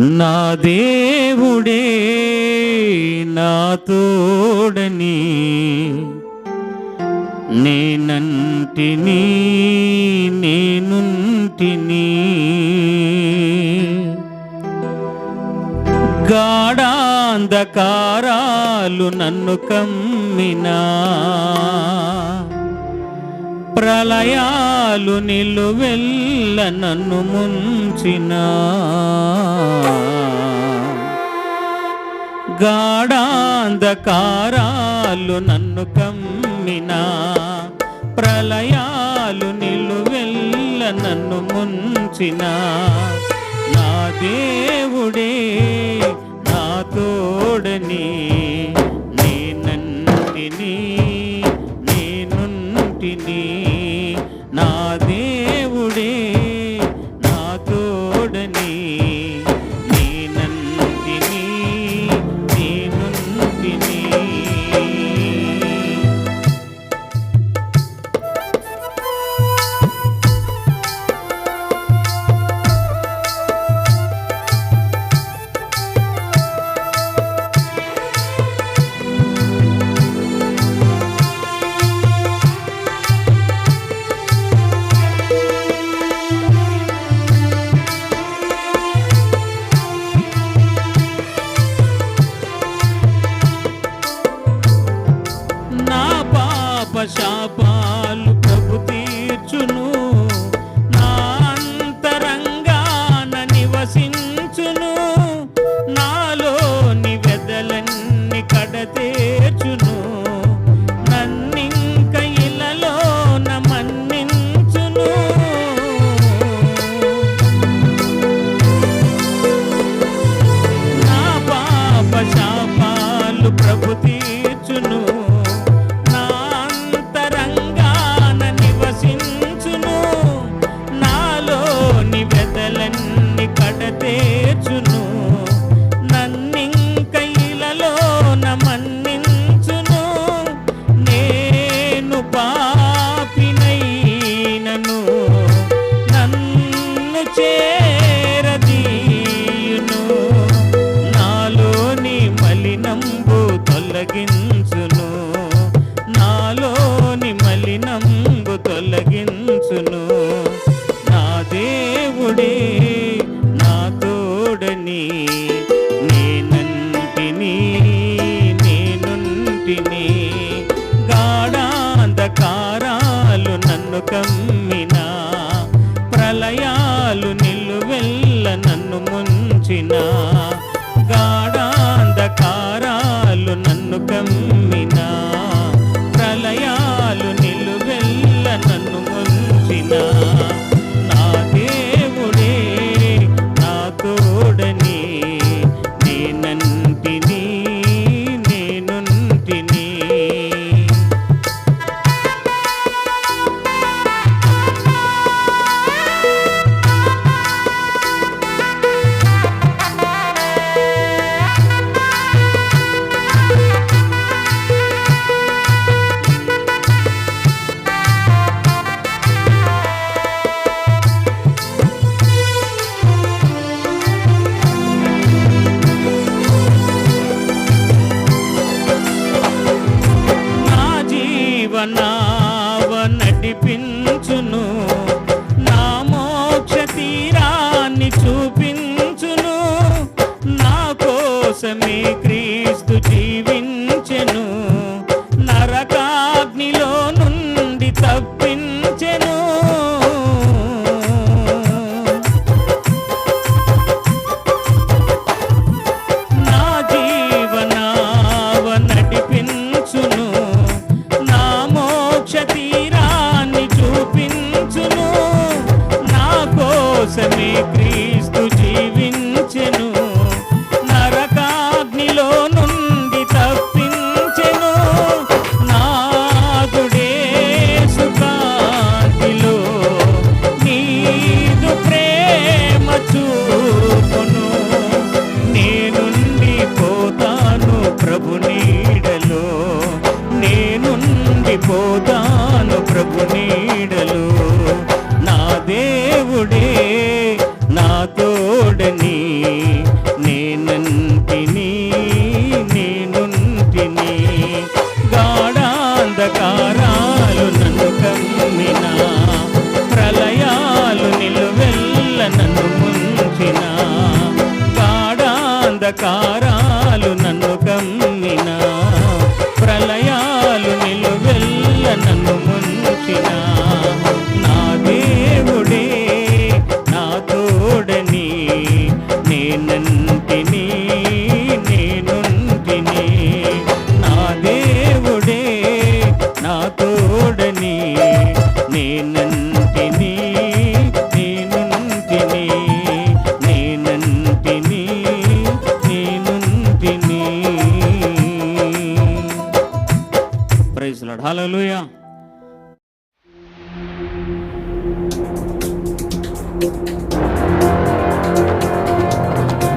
నా దేవుడే నా తోడని నేనంటిని నేనుంటిని. గాఢాంధకారాలు నన్ను కమ్మినా. ప్రళయాలు నిలువెల్ల నన్ను ముంచిన. గాఢాంధకారాలు నన్ను కమ్మిన. ప్రళయాలు నిలువెల్ల నన్ను ముంచిన. నా దేవుడే నా తోడని. శాపాలు ప్రభు తీర్చును. నా అంతరంగాన నివసించును. నాలోని వెదలన్నీ కడతే తొలగించును. నాలోని మలినంబు తొలగించును. నా దేవుడే నా తోడని నేనంటిని నేనుంటిని. గాఢాంధకారాలు నన్ను కమ్మినా ప్రళయాలు నిలువెల్ల నన్ను ముంచిన. గాఢాంధకారాలు నన్ను కమ్మినా నడిపించును దాటిపోతాను ప్రభు నీడలు. నా దేవుడే నా తోడని నేనంటిని నేనుంటిని. గాఢాంధకారాలు నన్ను కమ్మిన ప్రళయాలు నిలువెల్ల నన్ను ముంచిన. గాఢాంధకార ప్రైజ్ లాడ్